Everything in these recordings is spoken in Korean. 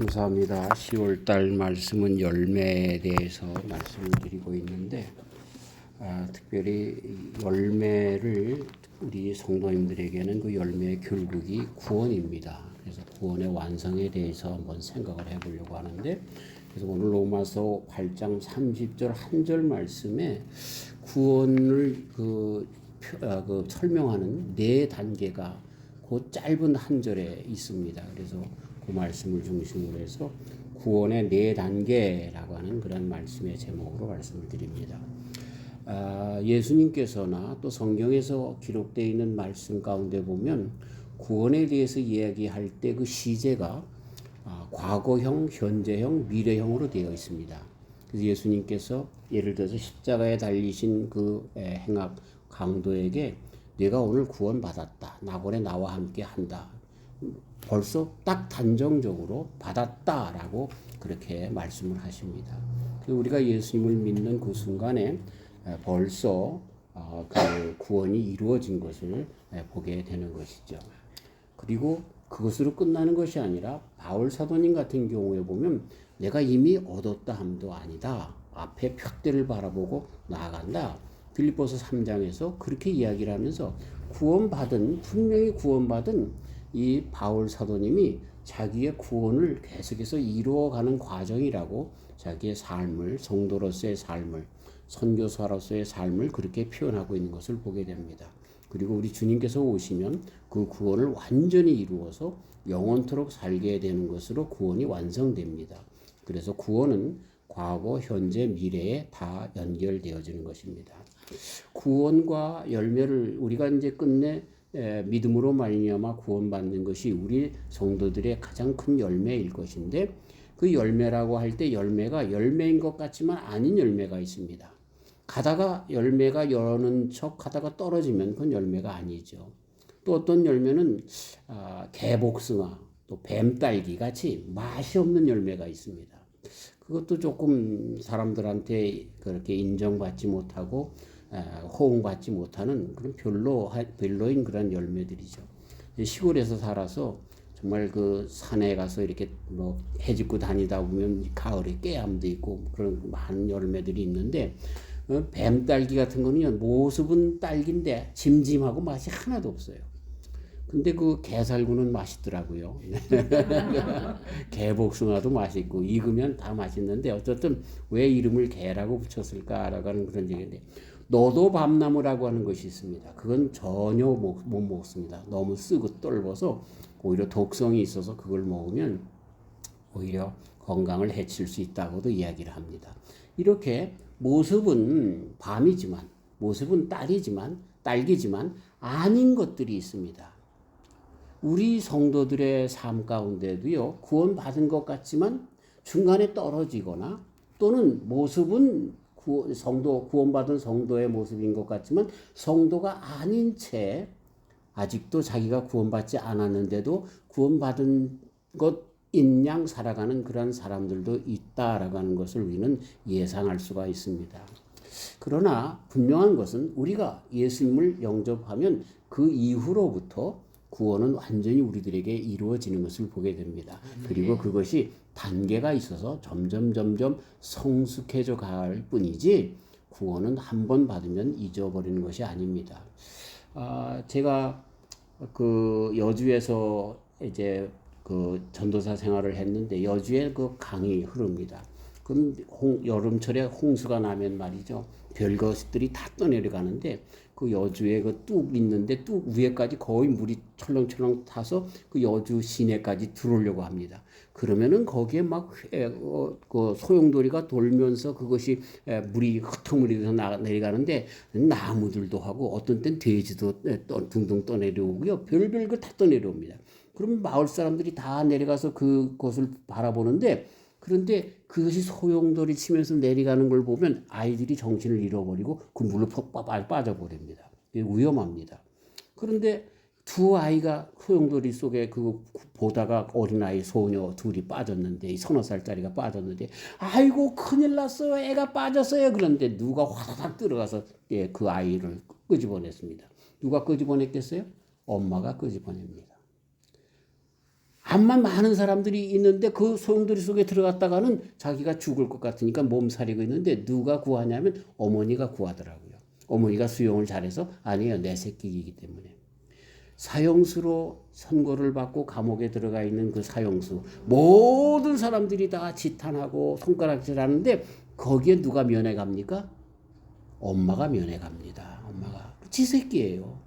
감사합니다. 10월달 말씀은 열매에 대해서 말씀을 드리고 있는데 아, 특별히 이 열매를 우리 성도님들에게는 그 열매의 결국이 구원입니다. 그래서 구원의 완성에 대해서 한번 생각을 해보려고 하는데 그래서 오늘 로마서 8장 30절 한 절 말씀에 구원을 그, 표- 아, 그 설명하는 네 단계가 그 짧은 한 절에 있습니다. 그래서 그 말씀을 중심으로 해서 구원의 네 단계라고 하는 그런 말씀의 제목으로 말씀을 드립니다. 아, 예수님께서나 또 성경에서 기록되어 있는 말씀 가운데 보면 구원에 대해서 이야기할 때 그 시제가 아, 과거형, 현재형, 미래형으로 되어 있습니다. 그래서 예수님께서 예를 들어서 십자가에 달리신 그 에, 행악 강도에게 내가 오늘 구원받았다. 낙원에 나와 함께 한다. 벌써 딱 단정적으로 받았다라고 그렇게 말씀을 하십니다. 그래서 우리가 예수님을 믿는 그 순간에 에, 벌써 어, 그 구원이 이루어진 것을 에, 보게 되는 것이죠. 그리고 그것으로 끝나는 것이 아니라 바울 사도님 같은 경우에 보면 내가 이미 얻었다 함도 아니다. 앞에 벽대를 바라보고 나아간다. 빌립보서 3장에서 그렇게 이야기를 하면서 구원받은 분명히 구원받은 이 바울 사도님이 자기의 구원을 계속해서 이루어가는 과정이라고 자기의 삶을 성도로서의 삶을 선교사로서의 삶을 그렇게 표현하고 있는 것을 보게 됩니다. 그리고 우리 주님께서 오시면 그 구원을 완전히 이루어서 영원토록 살게 되는 것으로 구원이 완성됩니다. 그래서 구원은 과거, 현재, 미래에 다 연결되어지는 것입니다. 구원과 열매를 우리가 이제 끝내 에, 믿음으로 말미암아 구원받는 것이 우리 성도들의 가장 큰 열매일 것인데 그 열매라고 할 때 열매가 열매인 것 같지만 아닌 열매가 있습니다. 가다가 열매가 여는 척 하다가 떨어지면 그건 열매가 아니죠. 또 어떤 열매는 아, 개복숭아, 또 뱀딸기 같이 맛이 없는 열매가 있습니다. 그것도 조금 사람들한테 그렇게 인정받지 못하고 아, 호응받지 못하는 그런 별로 별로인 그런 열매들이죠. 시골에서 살아서 정말 그 산에 가서 이렇게 뭐 해집고 다니다 보면 가을에 깨암도 있고 그런 많은 열매들이 있는데 어, 뱀딸기 같은 거는요 모습은 딸기인데 짐짐하고 맛이 하나도 없어요. 근데 그 게살구는 맛있더라고요. 개복숭아도 맛있고 익으면 다 맛있는데 어쨌든 왜 이름을 개라고 붙였을까라고 하는 그런 얘기인데 너도 밤나무라고 하는 것이 있습니다. 그건 전혀 못, 못 먹습니다. 너무 쓰고 떫어서 오히려 독성이 있어서 그걸 먹으면 오히려 건강을 해칠 수 있다고도 이야기를 합니다. 이렇게 모습은 밤이지만 모습은 딸이지만 딸기지만 아닌 것들이 있습니다. 우리 성도들의 삶 가운데도요, 구원받은 것 같지만 중간에 떨어지거나 또는 모습은 구, 성도, 구원받은 성도의 모습인 것 같지만 성도가 아닌 채 아직도 자기가 구원받지 않았는데도 구원받은 것 인 양 살아가는 그런 사람들도 있다라고 하는 것을 우리는 예상할 수가 있습니다. 그러나 분명한 것은 우리가 예수님을 영접하면 그 이후로부터 구원은 완전히 우리들에게 이루어지는 것을 보게 됩니다. 그리고 그것이 단계가 있어서 점점 점점 성숙해져 갈 뿐이지 구원은 한 번 받으면 잊어버리는 것이 아닙니다. 아, 제가 그 여주에서 이제 그 전도사 생활을 했는데 여주에 그 강이 흐릅니다. 그럼 홍, 여름철에 홍수가 나면 말이죠. 별것들이 다 떠내려가는데 그 여주에 그 뚝 있는데 뚝 위에까지 거의 물이 철렁철렁 타서 그 여주 시내까지 들어오려고 합니다. 그러면은 거기에 막 회, 어, 그 소용돌이가 돌면서 그것이 에, 물이 흩어물이 돼서 나, 내려가는데 나무들도 하고 어떤 땐 돼지도 에, 떠, 둥둥 떠내려오고요. 별별 거다 떠내려옵니다. 그럼 마을 사람들이 다 내려가서 그곳을 바라보는데 그런데 그것이 소용돌이 치면서 내려가는 걸 보면 아이들이 정신을 잃어버리고 그 물로 푹 빠- 빠져버립니다. 위험합니다. 그런데 두 아이가 소용돌이 속에 그 보다가 어린아이 소녀 둘이 빠졌는데 이 서너 살짜리가 빠졌는데 아이고 큰일 났어요 애가 빠졌어요 그런데 누가 화다닥 들어가서 예, 그 아이를 끄집어냈습니다 누가 끄집어냈겠어요? 엄마가 끄집어냅니다 암만 많은 사람들이 있는데 그 소용돌이 속에 들어갔다가는 자기가 죽을 것 같으니까 몸살이고 있는데 누가 구하냐면 어머니가 구하더라고요. 어머니가 수용을 잘해서 아니에요 내 새끼이기 때문에 사형수로 선고를 받고 감옥에 들어가 있는 그 사형수 모든 사람들이 다 지탄하고 손가락질 하는데 거기에 누가 면회 갑니까? 엄마가 면회 갑니다. 엄마가 지 새끼예요.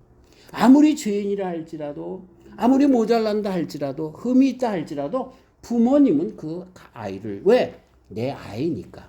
아무리 죄인이라 할지라도 아무리 모자란다 할지라도 흠이 있다 할지라도 부모님은 그 아이를 왜 내 아이니까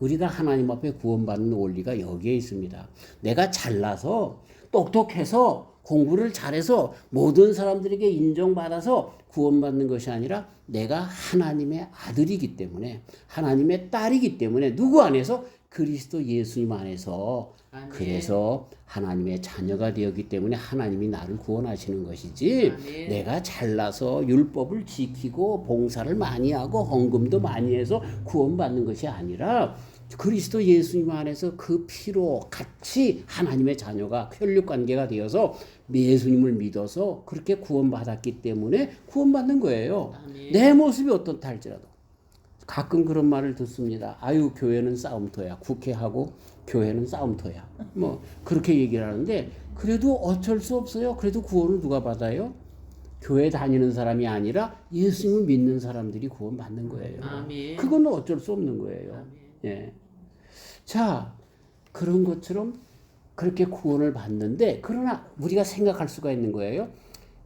우리가 하나님 앞에 구원받는 원리가 여기에 있습니다. 내가 잘나서 똑똑해서 공부를 잘해서 모든 사람들에게 인정받아서 구원받는 것이 아니라 내가 하나님의 아들이기 때문에 하나님의 딸이기 때문에 누구 안에서 그리스도 예수님 안에서 아멘. 그래서 하나님의 자녀가 되었기 때문에 하나님이 나를 구원하시는 것이지 아멘. 내가 잘나서 율법을 지키고 봉사를 많이 하고 헌금도 많이 해서 구원받는 것이 아니라 그리스도 예수님 안에서 그 피로 같이 하나님의 자녀가 혈육 관계가 되어서 예수님을 믿어서 그렇게 구원받았기 때문에 구원받는 거예요. 아멘. 내 모습이 어떻다 할지라도 가끔 그런 말을 듣습니다. 아유 교회는 싸움터야. 국회하고 교회는 싸움터야. 뭐 그렇게 얘기를 하는데 그래도 어쩔 수 없어요. 그래도 구원을 누가 받아요? 교회 다니는 사람이 아니라 예수님을 믿는 사람들이 구원 받는 거예요. 아멘. 그거는 어쩔 수 없는 거예요. 아멘. 예. 자, 그런 것처럼 그렇게 구원을 받는데 그러나 우리가 생각할 수가 있는 거예요.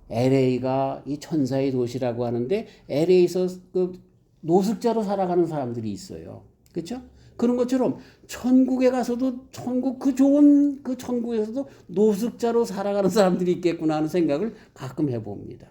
LA가 이 천사의 도시라고 하는데 LA에서 그 노숙자로 살아가는 사람들이 있어요. 그렇죠? 그런 것처럼 천국에 가서도 천국 그 좋은 그 천국에서도 노숙자로 살아가는 사람들이 있겠구나 하는 생각을 가끔 해봅니다.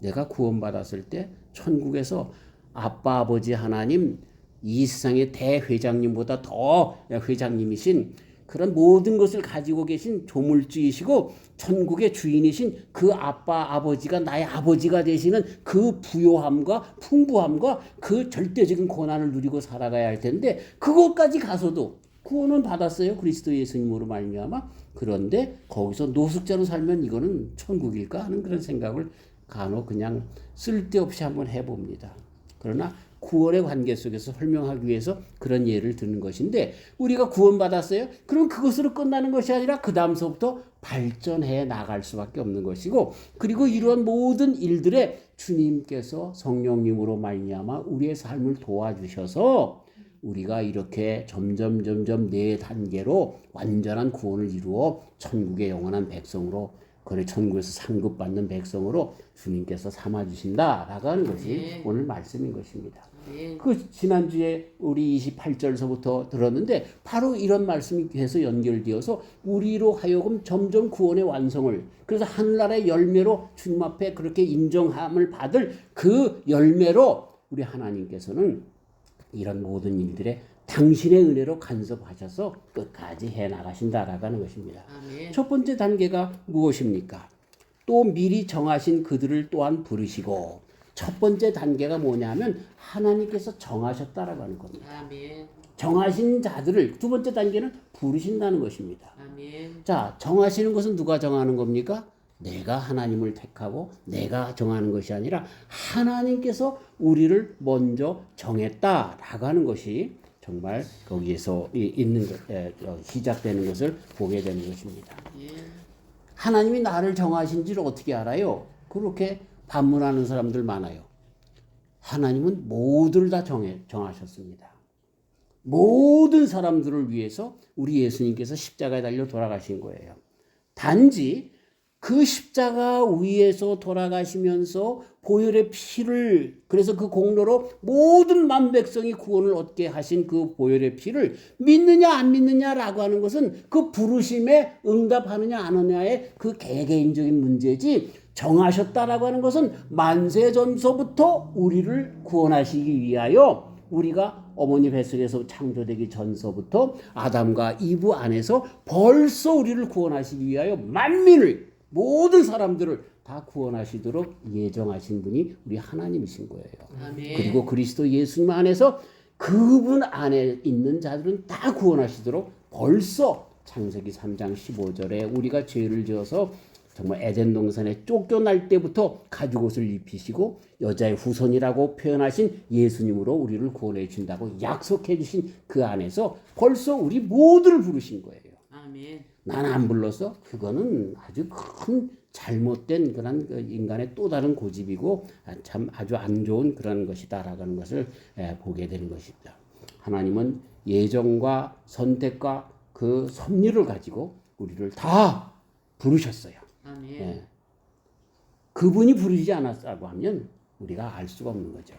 내가 구원받았을 때 천국에서 아빠 아버지 하나님 이 세상의 대회장님보다 더 회장님이신 그런 모든 것을 가지고 계신 조물주이시고 천국의 주인이신 그 아빠 아버지가 나의 아버지가 되시는 그 부요함과 풍부함과 그 절대적인 고난을 누리고 살아가야 할 텐데 그것까지 가서도 구원은 받았어요 그리스도 예수님으로 말미암아 그런데 거기서 노숙자로 살면 이거는 천국일까 하는 그런 생각을 간혹 그냥 쓸데없이 한번 해봅니다. 그러나 구원의 관계 속에서 설명하기 위해서 그런 예를 드는 것인데 우리가 구원받았어요. 그럼 그것으로 끝나는 것이 아니라 그 다음서부터 발전해 나갈 수밖에 없는 것이고 그리고 이러한 모든 일들에 주님께서 성령님으로 말미암아 우리의 삶을 도와주셔서 우리가 이렇게 점점 점점 네 단계로 완전한 구원을 이루어 천국의 영원한 백성으로 그래 천국에서 상급받는 백성으로 주님께서 삼아 주신다라고 하는 것이 네. 오늘 말씀인 것입니다. 아멘. 그 지난주에 우리 28절서부터 들었는데 바로 이런 말씀이 계속 연결되어서 우리로 하여금 점점 구원의 완성을 그래서 하늘나라의 열매로 주님 앞에 그렇게 인정함을 받을 그 열매로 우리 하나님께서는 이런 모든 일들에 당신의 은혜로 간섭하셔서 끝까지 해 나가신다라고 하는 것입니다. 아멘. 첫 번째 단계가 무엇입니까? 또 미리 정하신 그들을 또한 부르시고 첫 번째 단계가 뭐냐면 하나님께서 정하셨다라고 하는 겁니다. 아멘. 정하신 자들을 두 번째 단계는 부르신다는 것입니다. 아멘. 자, 정하시는 것은 누가 정하는 겁니까? 내가 하나님을 택하고 내가 정하는 것이 아니라 하나님께서 우리를 먼저 정했다라고 하는 것이 정말 거기에서 이- 있는 것, 에, 어, 시작되는 것을 보게 되는 것입니다. 예. 하나님이 나를 정하신지를 어떻게 알아요? 그렇게 반문하는 사람들 많아요. 하나님은 모두를 다 정해, 정하셨습니다. 모든 사람들을 위해서 우리 예수님께서 십자가에 달려 돌아가신 거예요. 단지 그 십자가 위에서 돌아가시면서 보혈의 피를 그래서 그 공로로 모든 만 백성이 구원을 얻게 하신 그 보혈의 피를 믿느냐 안 믿느냐라고 하는 것은 그 부르심에 응답하느냐 안 하느냐의 그 개개인적인 문제지 정하셨다라고 하는 것은 만세 전서부터 우리를 구원하시기 위하여 우리가 어머니 뱃속에서 창조되기 전서부터 아담과 이브 안에서 벌써 우리를 구원하시기 위하여 만민을 모든 사람들을 다 구원하시도록 예정하신 분이 우리 하나님이신 거예요. 아멘. 그리고 그리스도 예수님 안에서 그분 안에 있는 자들은 다 구원하시도록 벌써 창세기 3장 15절에 우리가 죄를 지어서 정말 에덴 동산에 쫓겨날 때부터 가죽 옷을 입히시고 여자의 후손이라고 표현하신 예수님으로 우리를 구원해 준다고 약속해 주신 그 안에서 벌써 우리 모두를 부르신 거예요. 아멘. 나는 안 불렀어? 그거는 아주 큰 잘못된 그런 그 인간의 또 다른 고집이고 아, 참 아주 안 좋은 그런 것이다라는 것을 에, 보게 되는 것입니다. 하나님은 예정과 선택과 그 섭리를 가지고 우리를 다 부르셨어요. 아멘. 예. 그분이 부르지 않았다고 하면 우리가 알 수가 없는 거죠.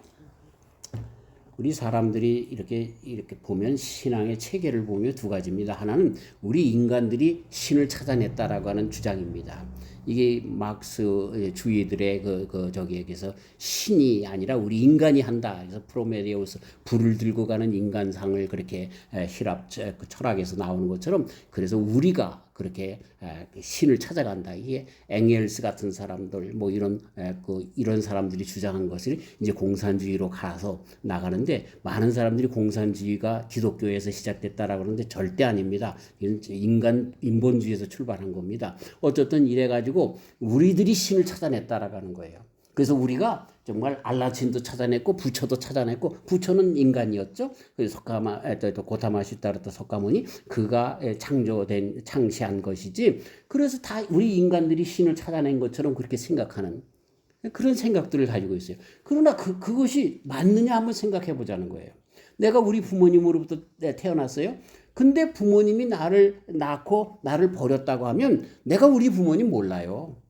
우리 사람들이 이렇게 이렇게 보면 신앙의 체계를 보면 두 가지입니다. 하나는 우리 인간들이 신을 찾아냈다라고 하는 주장입니다. 이게 막스 주의들의 그, 그 저기에게서 신이 아니라 우리 인간이 한다. 그래서 프로메데우스 불을 들고 가는 인간상을 그렇게 에, 히랍 저- 그 철학에서 나오는 것처럼 그래서 우리가 그렇게 에, 그 신을 찾아간다. 이게 앵겔스 같은 사람들 뭐 이런 에, 그 이런 사람들이 주장한 것을 이제 공산주의로 가서 나가는데 많은 사람들이 공산주의가 기독교에서 시작됐다라고 그러는데 절대 아닙니다. 인간 인본주의에서 출발한 겁니다. 어쨌든 이래 가지고 우리들이 신을 찾아냈다라고 하는 거예요. 그래서 우리가 정말 알라친도 찾아냈고 부처도 찾아냈고 부처는 인간이었죠. 그래서 석가마 고타마시타르타 석가모니 그가 에, 창조된 창시한 것이지. 그래서 다 우리 인간들이 신을 찾아낸 것처럼 그렇게 생각하는 그런 생각들을 가지고 있어요. 그러나 그 그것이 맞느냐 한번 생각해 보자는 거예요. 내가 우리 부모님으로부터 내- 태어났어요. 근데 부모님이 나를 낳고 나를 버렸다고 하면 내가 우리 부모님 몰라요.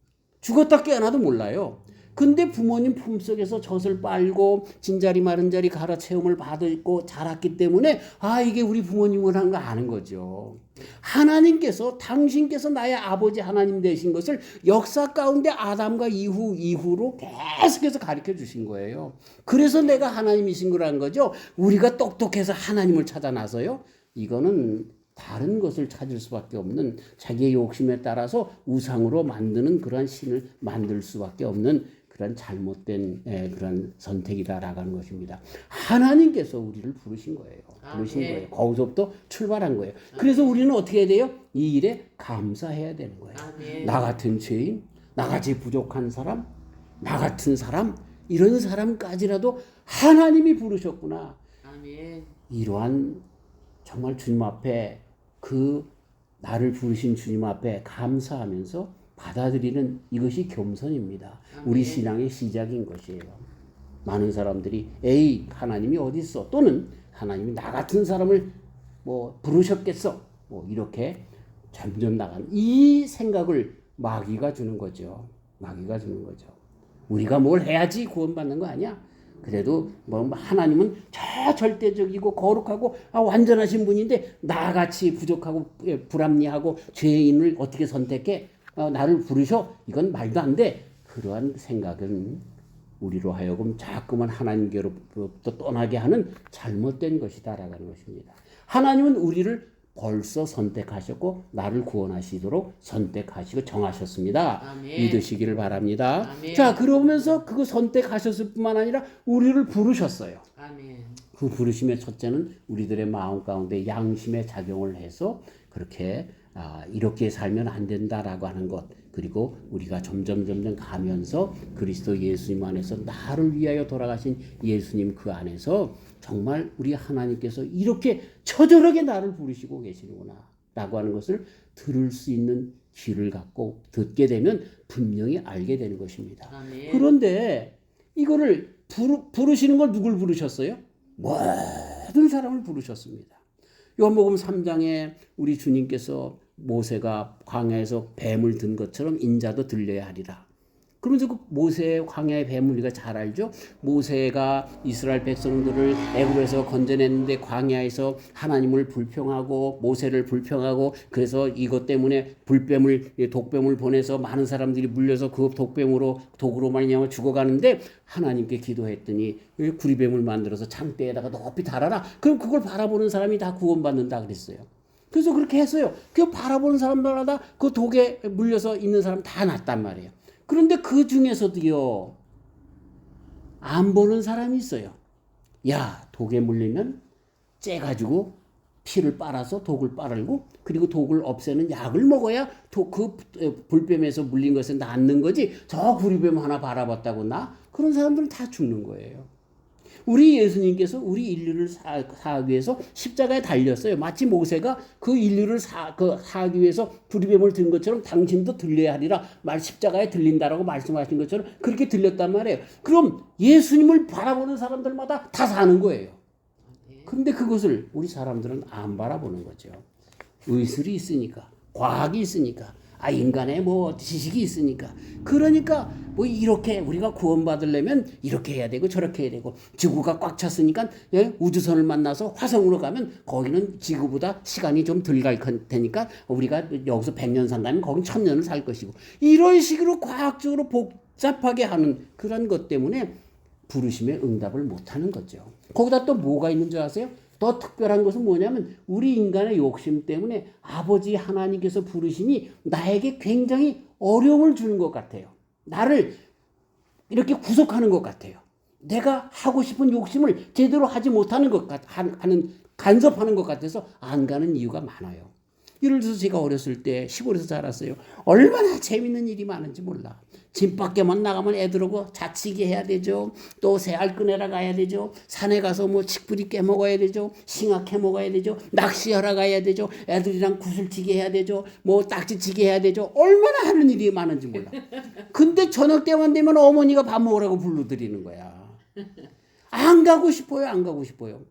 죽었다 깨어나도 몰라요. 근데 부모님 품속에서 젖을 빨고 진자리 마른 자리 갈아 채움을 받고 자랐기 때문에 아 이게 우리 부모님이라는 거 아는 거죠. 하나님께서 당신께서 나의 아버지 하나님 되신 것을 역사 가운데 아담과 이후 이후로 계속해서 가르쳐 주신 거예요. 그래서 내가 하나님이신 거라는 거죠. 우리가 똑똑해서 하나님을 찾아 나서요. 이거는 다른 것을 찾을 수밖에 없는 자기의 욕심에 따라서 우상으로 만드는 그러한 신을 만들 수밖에 없는 그런 잘못된 에, 그런 선택이다라고 하는 것입니다. 하나님께서 우리를 부르신 거예요. 부르신 아멘. 거예요. 거기서부터 출발한 거예요. 그래서 우리는 어떻게 해야 돼요? 이 일에 감사해야 되는 거예요. 아멘. 나 같은 죄인, 나같이 부족한 사람, 나 같은 사람, 이런 사람까지라도 하나님이 부르셨구나. 아멘. 이러한 정말 주님 앞에 그 나를 부르신 주님 앞에 감사하면서 받아들이는 이것이 겸손입니다. 우리 신앙의 시작인 것이에요. 많은 사람들이 에이 하나님이 어디 있어? 또는 하나님이 나 같은 사람을 뭐 부르셨겠어? 뭐 이렇게 점점 나간 이 생각을 마귀가 주는 거죠. 마귀가 주는 거죠. 우리가 뭘 해야지 구원받는 거 아니야? 그래도 뭐 하나님은 저 절대적이고 거룩하고 아, 완전하신 분인데 나같이 부족하고 예, 불합리하고 죄인을 어떻게 선택해? 어, 나를 부르셔? 이건 말도 안 돼. 그러한 생각은 우리로 하여금 자꾸만 하나님께로부터 떠나게 하는 잘못된 것이다라는 것입니다. 하나님은 우리를 벌써 선택하셨고 나를 구원하시도록 선택하시고 정하셨습니다. 아멘. 믿으시기를 바랍니다. 아멘. 자, 그러면서 그거 선택하셨을 뿐만 아니라 우리를 부르셨어요. 아멘. 그 부르심의 첫째는 우리들의 마음 가운데 양심의 작용을 해서 그렇게 아, 이렇게 살면 안 된다라고 하는 것 그리고 우리가 점점 점점 가면서 그리스도 예수님 안에서 나를 위하여 돌아가신 예수님 그 안에서 정말 우리 하나님께서 이렇게 처절하게 나를 부르시고 계시는구나 라고 하는 것을 들을 수 있는 귀를 갖고 듣게 되면 분명히 알게 되는 것입니다. 아멘. 그런데 이거를 부르, 부르시는 걸 누굴 부르셨어요? 모든 사람을 부르셨습니다. 요한복음 3장에 우리 주님께서 모세가 광야에서 뱀을 든 것처럼 인자도 들려야 하리라. 그러면서 그 모세의 광야의 뱀을 우리가 잘 알죠. 모세가 이스라엘 백성들을 애굽에서 건져냈는데 광야에서 하나님을 불평하고 모세를 불평하고 그래서 이것 때문에 불뱀을 독뱀을 보내서 많은 사람들이 물려서 그 독뱀으로 독으로 말미암아 죽어가는데 하나님께 기도했더니 왜 구리뱀을 만들어서 창대에다가 높이 달아라. 그럼 그걸 바라보는 사람이 다 구원받는다 그랬어요. 그래서 그렇게 했어요. 그 바라보는 사람들마다 그 독에 물려서 있는 사람 다 났단 말이에요. 그런데 그 중에서도요, 안 보는 사람이 있어요. 야, 독에 물리면 째가지고 피를 빨아서 독을 빨고 그리고 독을 없애는 약을 먹어야 독, 그 불뱀에서 물린 것에 낫는 거지 저 구리뱀 하나 바라봤다고 나 그런 사람들은 다 죽는 거예요. 우리 예수님께서 우리 인류를 사, 사하기 위해서 십자가에 달렸어요. 마치 모세가 그 인류를 사, 그 사하기 위해서 부리뱀을 든 것처럼 당신도 들려야 하리라 말 십자가에 들린다라고 말씀하신 것처럼 그렇게 들렸단 말이에요. 그럼 예수님을 바라보는 사람들마다 다 사는 거예요. 그런데 그것을 우리 사람들은 안 바라보는 거죠. 의술이 있으니까, 과학이 있으니까, 아 인간의 뭐 지식이 있으니까. 그러니까 뭐 이렇게 우리가 구원받으려면 이렇게 해야 되고 저렇게 해야 되고 지구가 꽉 찼으니까 예? 우주선을 만나서 화성으로 가면 거기는 지구보다 시간이 좀 덜 갈 테니까 우리가 여기서 100년 산다면 거긴 1000년을 살 것이고 이런 식으로 과학적으로 복잡하게 하는 그런 것 때문에 부르심에 응답을 못 하는 거죠. 거기다 또 뭐가 있는 줄 아세요? 더 특별한 것은 뭐냐면 우리 인간의 욕심 때문에 아버지 하나님께서 부르심이 나에게 굉장히 어려움을 주는 것 같아요. 나를 이렇게 구속하는 것 같아요. 내가 하고 싶은 욕심을 제대로 하지 못하는 것 같, 하는, 간섭하는 것 같아서 안 가는 이유가 많아요. 예를 들어서 제가 어렸을 때 시골에서 자랐어요. 얼마나 재밌는 일이 많은지 몰라. 집 밖에만 나가면 애들하고 자치기 해야 되죠. 또 새알 꺼내러 가야 되죠. 산에 가서 뭐 칡뿌리 깨먹어야 되죠. 싱악 해 먹어야 되죠. 낚시하러 가야 되죠. 애들이랑 구슬치기 해야 되죠. 뭐 딱지치기 해야 되죠. 얼마나 하는 일이 많은지 몰라. 근데 저녁 때만 되면 어머니가 밥 먹으라고 불러드리는 거야. 안 가고 싶어요. 안 가고 싶어요.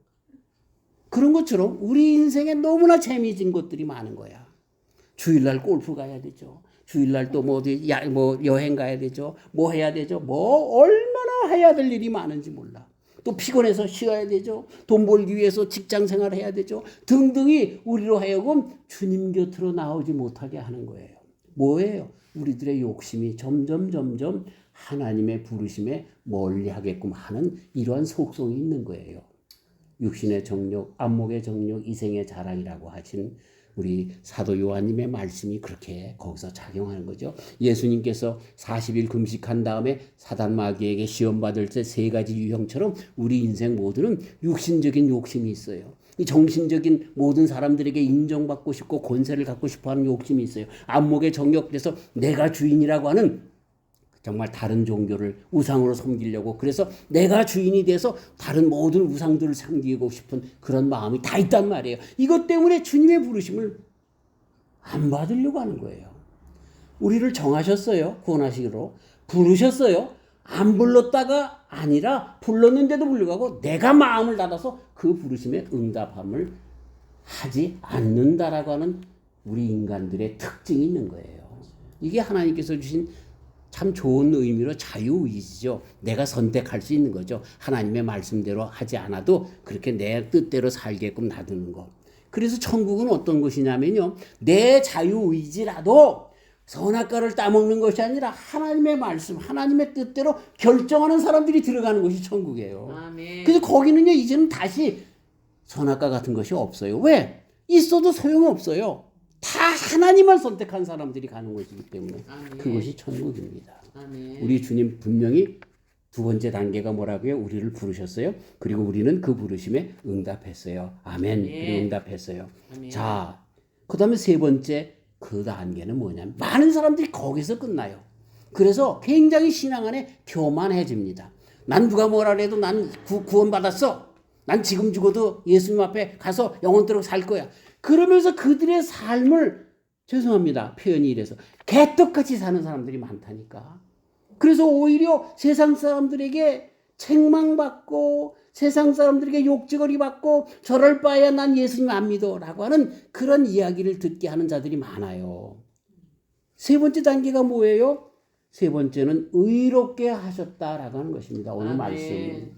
그런 것처럼 우리 인생에 너무나 재미진 것들이 많은 거야. 주일날 골프 가야 되죠. 주일날 또 뭐 어디 야, 뭐 여행 가야 되죠. 뭐 해야 되죠. 뭐 얼마나 해야 될 일이 많은지 몰라. 또 피곤해서 쉬어야 되죠. 돈 벌기 위해서 직장 생활 해야 되죠. 등등이 우리로 하여금 주님 곁으로 나오지 못하게 하는 거예요. 뭐예요? 우리들의 욕심이 점점 점점 하나님의 부르심에 멀리 하게끔 하는 이러한 속성이 있는 거예요. 육신의 정욕, 안목의 정욕, 이생의 자랑이라고 하신 우리 사도 요한님의 말씀이 그렇게 거기서 작용하는 거죠. 예수님께서 40일 금식한 다음에 사단 마귀에게 시험 받을 때 세 가지 유형처럼 우리 인생 모두는 육신적인 욕심이 있어요. 이 정신적인 모든 사람들에게 인정받고 싶고 권세를 갖고 싶어 하는 욕심이 있어요. 안목의 정욕돼서 내가 주인이라고 하는 정말 다른 종교를 우상으로 섬기려고 그래서 내가 주인이 돼서 다른 모든 우상들을 섬기고 싶은 그런 마음이 다 있단 말이에요. 이것 때문에 주님의 부르심을 안 받으려고 하는 거예요. 우리를 정하셨어요. 구원하시기로. 부르셨어요. 안 불렀다가 아니라 불렀는데도 불구하고 내가 마음을 닫아서 그 부르심에 응답함을 하지 않는다라고 하는 우리 인간들의 특징이 있는 거예요. 이게 하나님께서 주신 참 좋은 의미로 자유의지죠. 내가 선택할 수 있는 거죠. 하나님의 말씀대로 하지 않아도 그렇게 내 뜻대로 살게끔 놔두는 거. 그래서 천국은 어떤 것이냐면요. 내 자유의지라도 선악과를 따먹는 것이 아니라 하나님의 말씀, 하나님의 뜻대로 결정하는 사람들이 들어가는 것이 천국이에요. 아멘. 그래서 거기는요, 이제는 다시 선악과 같은 것이 없어요. 왜? 있어도 소용없어요. 다 하나님을 선택한 사람들이 가는 것이기 때문에 아멘. 그것이 천국입니다. 아멘. 우리 주님 분명히 두 번째 단계가 뭐라고요? 우리를 부르셨어요. 그리고 우리는 그 부르심에 응답했어요. 아멘. 네. 그리고 응답했어요. 아멘. 자, 그 다음에 세 번째 그 단계는 뭐냐면 많은 사람들이 거기서 끝나요. 그래서 굉장히 신앙 안에 교만해집니다. 난 누가 뭐라 해도 난 구, 구원받았어. 난 지금 죽어도 예수님 앞에 가서 영원토록 살 거야. 그러면서 그들의 삶을 죄송합니다. 표현이 이래서 개떡같이 사는 사람들이 많다니까. 그래서 오히려 세상 사람들에게 책망받고 세상 사람들에게 욕지거리 받고 저럴 바에야 난 예수님 안 믿어라고 하는 그런 이야기를 듣게 하는 자들이 많아요. 세 번째 단계가 뭐예요? 세 번째는 의롭게 하셨다라고 하는 것입니다. 오늘 아, 말씀. 네.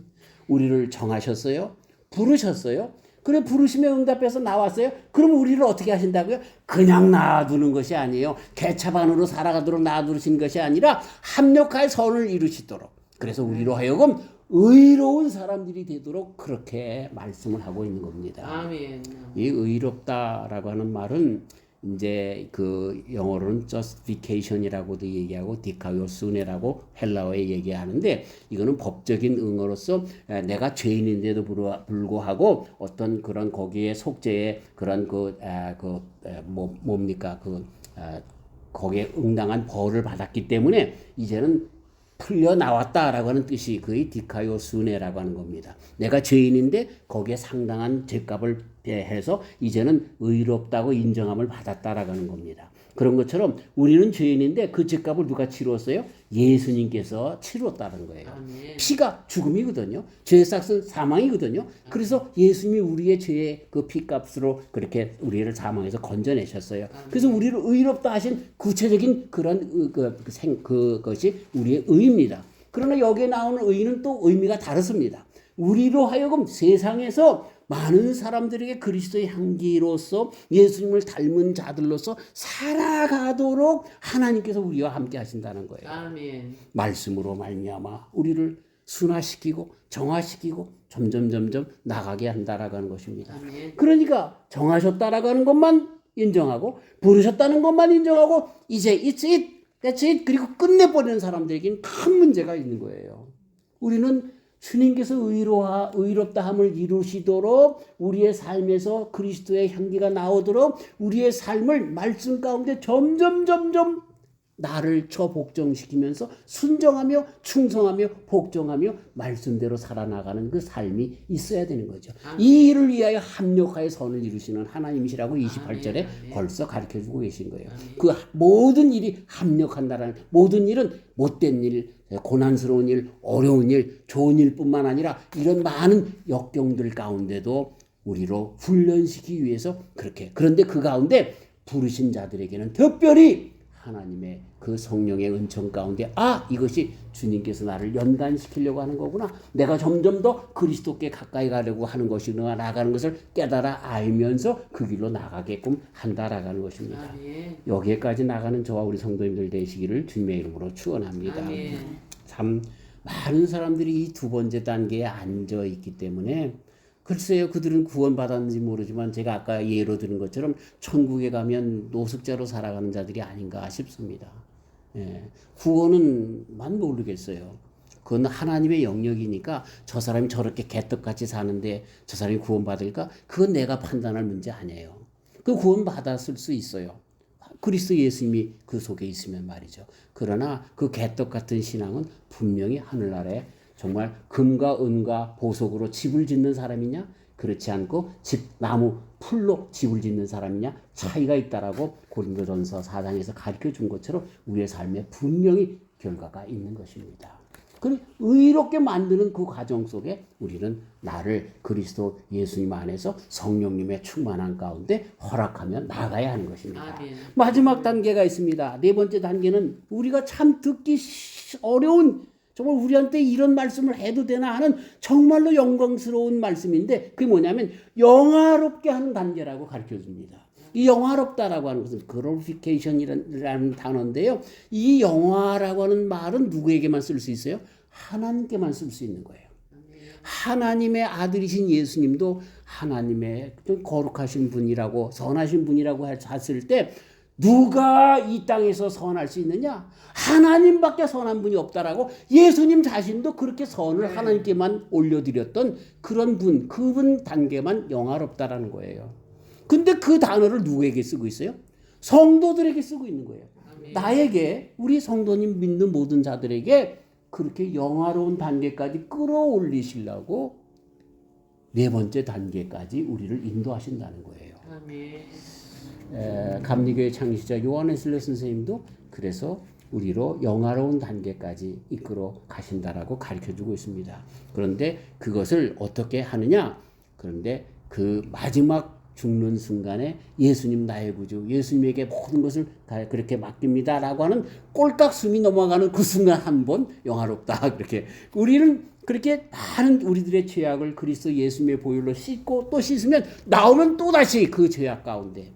우리를 정하셨어요. 부르셨어요. 그래 부르심에 응답해서 나왔어요. 그럼 우리를 어떻게 하신다고요? 그냥 놔두는 것이 아니에요. 개차반으로 살아가도록 놔두신 것이 아니라 합력할 선을 이루시도록. 그래서 우리로 하여금 의로운 사람들이 되도록 그렇게 말씀을 하고 있는 겁니다. 아멘. 이 의롭다라고 하는 말은 이제 그 영어로는 justification이라고도 얘기하고 디카요스네라고 헬라어에 얘기하는데 이거는 법적인 응어로서 에, 내가 죄인인데도 불구- 불구하고 어떤 그런 거기에 속죄의 그런 그, 아, 그 에, 뭐, 뭡니까? 그 아, 거기에 응당한 벌을 받았기 때문에 이제는 풀려 나왔다라고 하는 뜻이 그의 디카요스네라고 하는 겁니다. 내가 죄인인데 거기에 상당한 죄값을 해서 이제는 의롭다고 인정함을 받았다라고 하는 겁니다. 그런 것처럼 우리는 죄인인데 그 죄값을 누가 치루었어요? 예수님께서 치루었다는 거예요. 아멘. 피가 죽음이거든요. 죄의 싹은 사망이거든요. 그래서 예수님이 우리의 죄의 그 피값으로 그렇게 우리를 사망에서 건져내셨어요. 그래서 우리를 의롭다 하신 구체적인 그런 의- 그, 그 생, 그 것이 우리의 의입니다. 그러나 여기에 나오는 의는 또 의미가 다릅니다. 우리로 하여금 세상에서 많은 사람들에게 그리스도의 향기로서 예수님을 닮은 자들로서 살아가도록 하나님께서 우리와 함께 하신다는 거예요. 아멘. 말씀으로 말미암아 우리를 순화시키고 정화시키고 점점 점점 나가게 한다라고 하는 것입니다. 아멘. 그러니까 정하셨다라고 하는 것만 인정하고 부르셨다는 것만 인정하고 이제 it's it, that's it 그리고 끝내버리는 사람들에게는 큰 문제가 있는 거예요. 우리는 주님께서 의로하, 의롭다함을 이루시도록 우리의 삶에서 그리스도의 향기가 나오도록 우리의 삶을 말씀 가운데 점점 점점 나를 저 복종시키면서 순정하며 충성하며 복종하며 말씀대로 살아나가는 그 삶이 있어야 되는 거죠. 이 일을 위하여 합력하여 선을 이루시는 하나님이시라고 28절에 아멘, 아멘. 벌써 가르쳐 주고 계신 거예요. 그 모든 일이 합력한다라는 모든 일은 못된 일, 고난스러운 일, 어려운 일, 좋은 일뿐만 아니라 이런 많은 역경들 가운데도 우리로 훈련시키기 위해서 그렇게 그런데 그 가운데 부르신 자들에게는 특별히 하나님의 그 성령의 은총 가운데 아 이것이 주님께서 나를 연단시키려고 하는 거구나 내가 점점 더 그리스도께 가까이 가려고 하는 것이구나 나가는 것을 깨달아 알면서 그 길로 나가게끔 한다라는 것입니다. 아멘. 여기에까지 나가는 저와 우리 성도님들 되시기를 주님의 이름으로 축원합니다. 아멘. 참 많은 사람들이 이 두 번째 단계에 앉아 있기 때문에 글쎄요 그들은 구원받았는지 모르지만 제가 아까 예로 드는 것처럼 천국에 가면 노숙자로 살아가는 자들이 아닌가 싶습니다. 예, 구원은 만 모르겠어요. 그건 하나님의 영역이니까 저 사람이 저렇게 개떡같이 사는데 저 사람이 구원받을까? 그건 내가 판단할 문제 아니에요. 그 구원받았을 수 있어요. 그리스도 예수님이 그 속에 있으면 말이죠. 그러나 그 개떡 같은 신앙은 분명히 하늘나라에 정말 금과 은과 보석으로 집을 짓는 사람이냐? 그렇지 않고 집 나무 풀로 집을 짓는 사람이냐 차이가 있다라고 고린도전서 4장에서 가르쳐 준 것처럼 우리의 삶에 분명히 결과가 있는 것입니다. 그 의롭게 만드는 그 과정 속에 우리는 나를 그리스도 예수님 안에서 성령님의 충만한 가운데 허락하며 나가야 하는 것입니다. 아멘. 마지막 단계가 있습니다. 네 번째 단계는 우리가 참 듣기 시- 어려운 정말 우리한테 이런 말씀을 해도 되나 하는 정말로 영광스러운 말씀인데 그게 뭐냐면 영화롭게 하는 단계라고 가르쳐 줍니다. 이 영화롭다라고 하는 것은 glorification이라는 단어인데요. 이 영화라고 하는 말은 누구에게만 쓸 수 있어요? 하나님께만 쓸 수 있는 거예요. 하나님의 아들이신 예수님도 하나님의 좀 거룩하신 분이라고 선하신 분이라고 했을 때 누가 이 땅에서 선할 수 있느냐? 하나님밖에 선한 분이 없다라고 예수님 자신도 그렇게 선을 하나님께만 올려드렸던 그런 분, 그분 단계만 영화롭다라는 거예요. 근데 그 단어를 누구에게 쓰고 있어요? 성도들에게 쓰고 있는 거예요. 나에게 우리 성도님 믿는 모든 자들에게 그렇게 영화로운 단계까지 끌어올리시려고 네 번째 단계까지 우리를 인도하신다는 거예요. 아멘. 에, 감리교회 창시자 요한 웨슬레 선생님도 그래서 우리로 영화로운 단계까지 이끌어 가신다라고 가르쳐 주고 있습니다. 그런데 그것을 어떻게 하느냐? 그런데 그 마지막 죽는 순간에 예수님 나의 구주, 예수님에게 모든 것을 다 그렇게 맡깁니다라고 하는 꼴깍 숨이 넘어가는 그 순간 한 번 영화롭다 그렇게 우리는 그렇게 많은 우리들의 죄악을 그리스도 예수님의 보혈로 씻고 또 씻으면 나오면 또 다시 그 죄악 가운데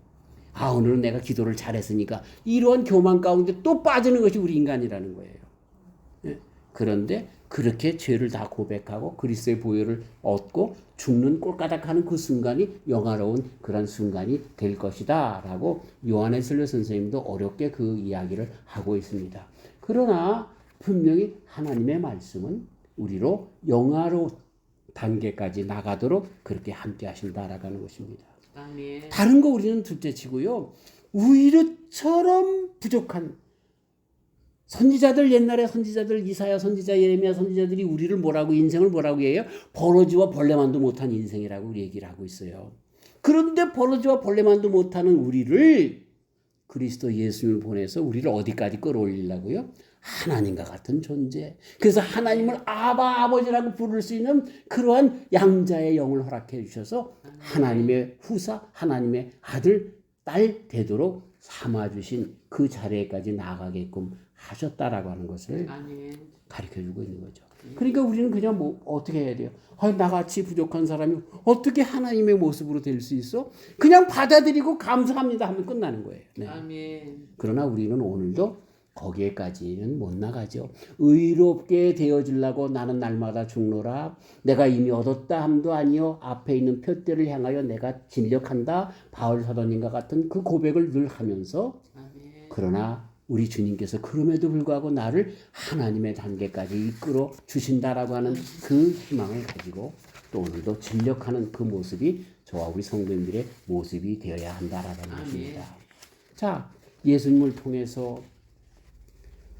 아 오늘은 내가 기도를 잘했으니까 이러한 교만 가운데 또 빠지는 것이 우리 인간이라는 거예요. 예? 그런데 그렇게 죄를 다 고백하고 그리스도의 보혈을 얻고 죽는 꼴까닥하는 그 순간이 영화로운 그런 순간이 될 것이다라고 요한에슬러 선생님도 어렵게 그 이야기를 하고 있습니다. 그러나 분명히 하나님의 말씀은 우리로 영화로 단계까지 나가도록 그렇게 함께 하신다라고 하는 것입니다. 아멘. 다른 거 우리는 둘째치고요. 우이르처럼 부족한 선지자들 옛날에 선지자들 이사야 선지자 예레미야 선지자들이 우리를 뭐라고 인생을 뭐라고 해요? 버러지와 벌레만도 못한 인생이라고 우리 얘기를 하고 있어요. 그런데 버러지와 벌레만도 못하는 우리를 그리스도 예수님을 보내서 우리를 어디까지 끌어올리려고요? 하나님과 같은 존재. 그래서 하나님을 아바 아버지라고 부를 수 있는 그러한 양자의 영을 허락해 주셔서 하나님의 후사, 하나님의 아들, 딸 되도록 삼아 주신 그 자리에까지 나가게끔 하셨다라고 하는 것을. 가르쳐 주고 있는 거죠. 그러니까 우리는 그냥 뭐 어떻게 해야 돼요? 아, 나같이 부족한 사람이 어떻게 하나님의 모습으로 될 수 있어? 그냥 받아들이고 감사합니다 하면 끝나는 거예요. 네. 아멘. 그러나 우리는 오늘도 거기에까지는 못 나가죠. 의롭게 되어지려고 나는 날마다 죽노라. 내가 이미 얻었다 함도 아니요. 앞에 있는 표대를 향하여 내가 진력한다. 바울 사도님과 같은 그 고백을 늘 하면서. 그러나 우리 주님께서 그럼에도 불구하고 나를 하나님의 단계까지 이끌어 주신다라고 하는 그 희망을 가지고 또 오늘도 진력하는 그 모습이 저와 우리 성도님들의 모습이 되어야 한다라는. 것입니다. 자, 예수님을 통해서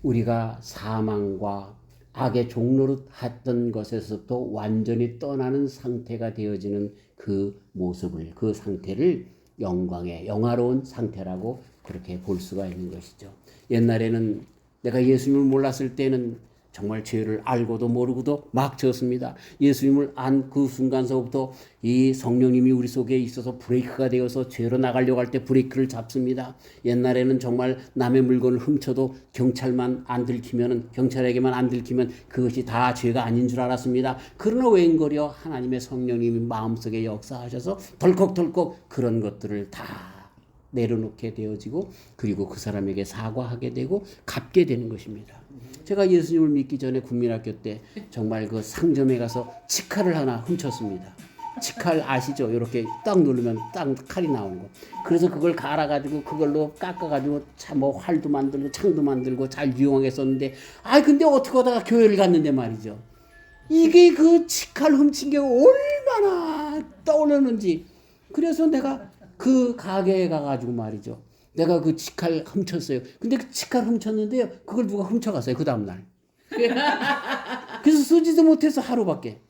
우리가 사망과 악의 종로로 했던 것에서부터 완전히 떠나는 상태가 되어지는 그 모습을, 그 상태를 영광의 영화로운 상태라고 그렇게 볼 수가 있는 것이죠. 옛날에는 내가 예수님을 몰랐을 때는 정말 죄를 알고도 모르고도 막 졌습니다. 예수님을 안 그 순간서부터 이 성령님이 우리 속에 있어서 브레이크가 되어서 죄로 나가려고 할 때 브레이크를 잡습니다. 옛날에는 정말 남의 물건을 훔쳐도 경찰만 안 들키면은 경찰에게만 안 들키면 그것이 다 죄가 아닌 줄 알았습니다. 그러나 웬걸요 하나님의 성령님이 마음속에 역사하셔서 덜컥덜컥 그런 것들을 다 내려놓게 되어지고 그리고 그 사람에게 사과하게 되고 갚게 되는 것입니다. 제가 예수님을 믿기 전에 국민학교 때 정말 그 상점에 가서 치칼을 하나 훔쳤습니다. 치칼 아시죠? 이렇게 딱 누르면 딱 칼이 나오는 거. 그래서 그걸 갈아가지고 그걸로 깎아가지고 참뭐 활도 만들고 창도 만들고 잘 유용하게 썼는데 아 근데 어떻게 하다가 교회를 갔는데 말이죠. 이게 그 치칼 훔친 게 얼마나 떠오르는지. 그래서 내가 그 가게에 가가지고 말이죠. 내가 그 치칼 훔쳤어요. 근데 그 치칼 훔쳤는데요. 그걸 누가 훔쳐갔어요. 그 다음날. 그래서 쓰지도 못해서 하루밖에.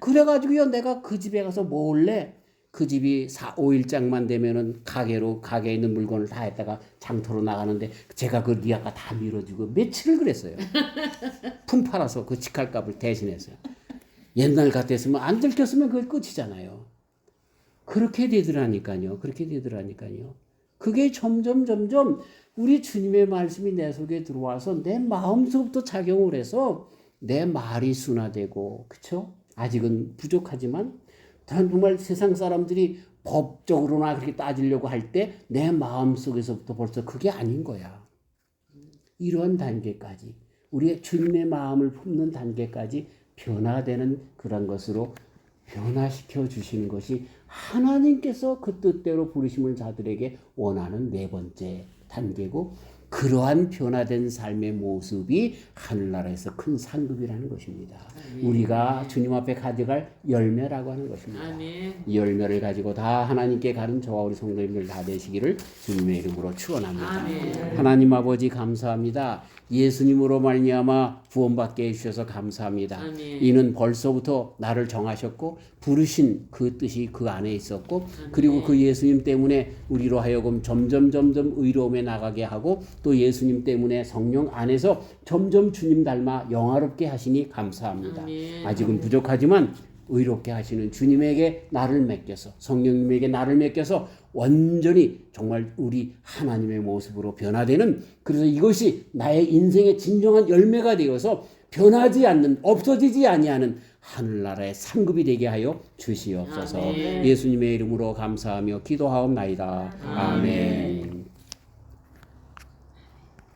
그래가지고요. 내가 그 집에 가서 몰래 그 집이 4, 5일장만 되면은 가게로 가게에 있는 물건을 다 했다가 장터로 나가는데 제가 그 리아가 다 밀어주고 며칠을 그랬어요. 품 팔아서 그 치칼값을 대신해서요. 옛날 같았으면 안 들켰으면 그게 끝이잖아요. 그렇게 되더라니까요. 그렇게 되더라니까요. 그게 점점 점점 우리 주님의 말씀이 내 속에 들어와서 내 마음속부터 작용을 해서 내 말이 순화되고 그쵸? 아직은 부족하지만 단 정말 세상 사람들이 법적으로나 그렇게 따지려고 할 때 내 마음 속에서부터 벌써 그게 아닌 거야. 이런 단계까지 우리의 주님의 마음을 품는 단계까지 변화되는 그런 것으로 변화시켜 주시는 것이 하나님께서 그 뜻대로 부르심을 자들에게 원하는 네 번째 단계고 그러한 변화된 삶의 모습이 하늘나라에서 큰 상급이라는 것입니다. 우리가 주님 앞에 가져갈 열매라고 하는 것입니다. 아멘. 이 열매를 가지고 다 하나님께 가는 저와 우리 성도님들 다 되시기를 주님의 이름으로 축원합니다. 아멘. 하나님 아버지 감사합니다. 예수님으로 말미암아 구원받게 해주셔서 감사합니다. 아멘. 이는 벌써부터 나를 정하셨고 부르신 그 뜻이 그 안에 있었고 그리고 그 예수님 때문에 우리로 하여금 점점 점점 의로움에 나가게 하고 또 예수님 때문에 성령 안에서 점점 주님 닮아 영화롭게 하시니 감사합니다. 아멘. 아직은 부족하지만 의롭게 하시는 주님에게 나를 맡겨서 성령님에게 나를 맡겨서 완전히 정말 우리 하나님의 모습으로 변화되는 그래서 이것이 나의 인생의 진정한 열매가 되어서 변하지 않는 없어지지 아니하는 하늘나라의 상급이 되게 하여 주시옵소서 아멘. 예수님의 이름으로 감사하며 기도하옵나이다 아멘.